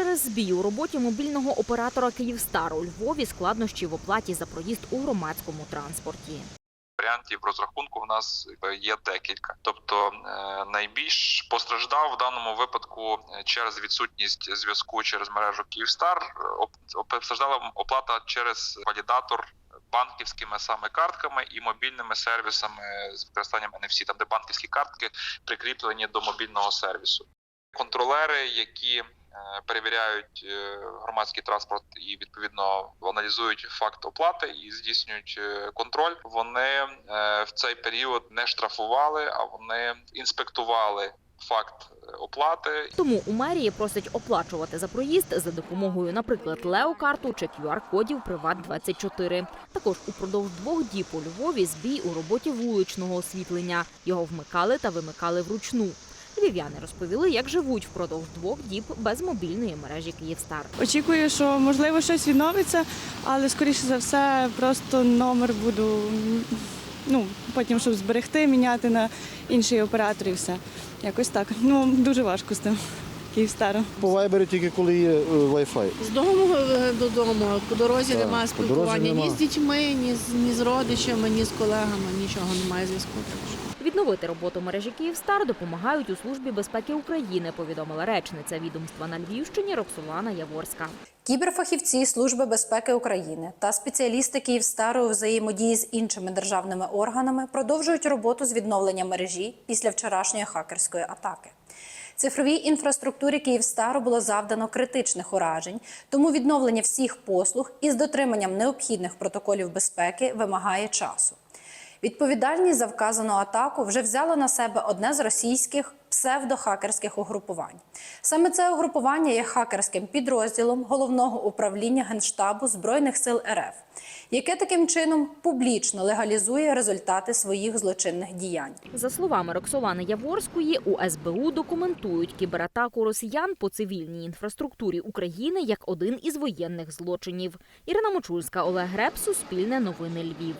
Через збій у роботі мобільного оператора Київстар у Львові складнощі в оплаті за проїзд у громадському транспорті. Варіантів розрахунку в нас е, є декілька. Тобто е, найбільш постраждав в даному випадку е, через відсутність зв'язку через мережу Київстар. Постраждала оплата через валідатор банківськими саме картками і мобільними сервісами з використанням NFC, там де банківські картки прикріплені до мобільного сервісу. Контролери, які перевіряють е, громадський транспорт і відповідно аналізують факт оплати і здійснюють е, контроль. Вони е, в цей період не штрафували, а вони інспектували факт е, оплати Тому у мерії просять оплачувати за проїзд за допомогою, наприклад, Леокарту чи QR-кодів Приват 24 Також упродовж двох діб у Львові збій у роботі вуличного освітлення. Його вмикали та вимикали вручну. Львів'яни розповіли, як живуть впродовж двох діб без мобільної мережі Київстар. Очікую, що можливо щось відновиться, але скоріше за все просто номер буду ну, потім, щоб зберегти, міняти на інший оператор і все. Якось так. Ну, дуже важко з тим Київстаром. По вайбері тільки коли є е, Wi-Fi. З дому е, додому, по дорозі Так, немає спілкування ні з дітьми, ні з, ні з родичами, ні з колегами, нічого немає зв'язку. Відновити роботу мережі Київстар допомагають у службі безпеки України. Повідомила речниця відомства на Львівщині Роксолана Яворська. Кіберфахівці Служби безпеки України та спеціалісти Київстару у взаємодії з іншими державними органами продовжують роботу з відновлення мережі після вчорашньої хакерської атаки. Цифровій інфраструктурі Київстару було завдано критичних уражень, тому відновлення всіх послуг із дотриманням необхідних протоколів безпеки вимагає часу. Відповідальність за вказану атаку вже взяло на себе одне з російських псевдохакерських угрупувань. Саме це угрупування є хакерським підрозділом головного управління Генштабу Збройних сил РФ, яке таким чином публічно легалізує результати своїх злочинних діянь. За словами Роксолани Яворської, у СБУ документують кібератаку росіян по цивільній інфраструктурі України як один із воєнних злочинів. Ірина Мочульська, Олег Греб, Суспільне новини Львів.